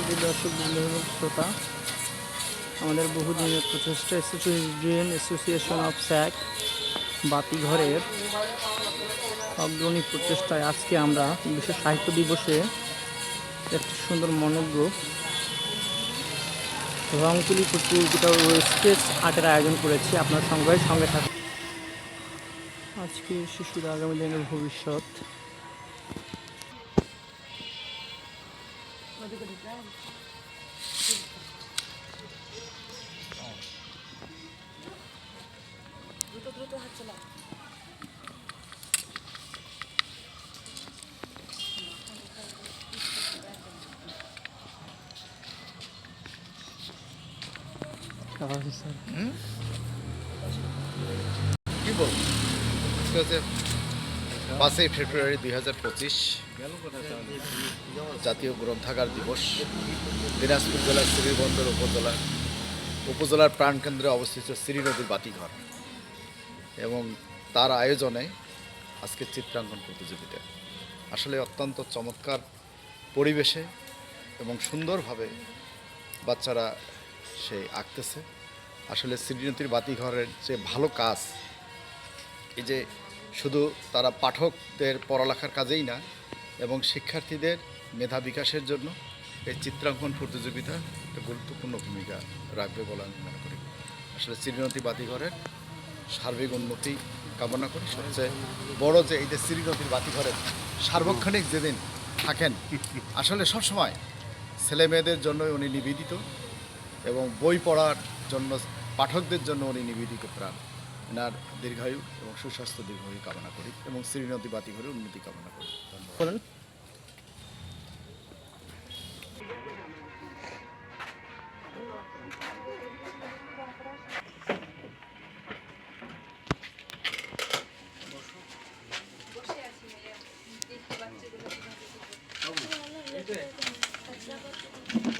সুদী দর্শক বন্ধু এবং শ্রোতা। আমাদের বহুদিনের প্রচেষ্টা স্টুডেন্ট অ্যাসোসিয়েশন অফ স্যাক, বাতিঘরের অগ্রণী প্রচেষ্টায় আজকে আমরা বিশ্ব সাহিত্য দিবসে একটি সুন্দর মনোজ্ঞ রং তুলি প্রতিযোগিতা ও স্কেচ আর্টের আয়োজন করেছি। আপনার সঙ্গে সঙ্গে থাকুন। আজকে শিশুরা আগামী দিনের ভবিষ্যৎ। স্যার কি বলবো আজকে হচ্ছে পাঁচই ফেব্রুয়ারি দুই হাজার পঁচিশ জাতীয় গ্রন্থাগার দিবস। দিনাজপুর জেলার শ্রীবন্দর উপজেলা উপজেলার প্রাণকেন্দ্রে অবস্থিত শ্রী নদীর বাতিঘর এবং তার আয়োজনে আজকে চিত্রাঙ্কন প্রতিযোগিতা। আসলে অত্যন্ত চমৎকার পরিবেশে এবং সুন্দরভাবে বাচ্চারা সে আঁকতেছে। আসলে শ্রীনদীর বাতিঘরের যে ভালো কাজ, এই যে শুধু তারা পাঠকদের পড়ালেখার কাজেই না, এবং শিক্ষার্থীদের মেধা বিকাশের জন্য এই চিত্রাঙ্কন প্রতিযোগিতা একটা গুরুত্বপূর্ণ ভূমিকা রাখবে বলে আমি মনে করি। আসলে শ্রীনদী বাতিঘরের সার্বিক উন্নতি কামনা করি। সবচেয়ে বড় যে এই যে শ্রীনদীর বাতিঘরের সার্বক্ষণিক যেদিন থাকেন, আসলে সবসময় ছেলে মেয়েদের জন্য উনি নিবেদিত এবং বই পড়ার জন্য, পাঠকদের জন্য উনি নিবেদিত প্রাণ। এনার দীর্ঘায়ু এবং সুস্বাস্থ্য দীর্ঘায়ু কামনা করি এবং শ্রীনদী বাতি ঘরে উন্নতি কামনা করি। ধন্যবাদ। Thank you.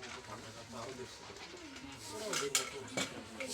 Thank you.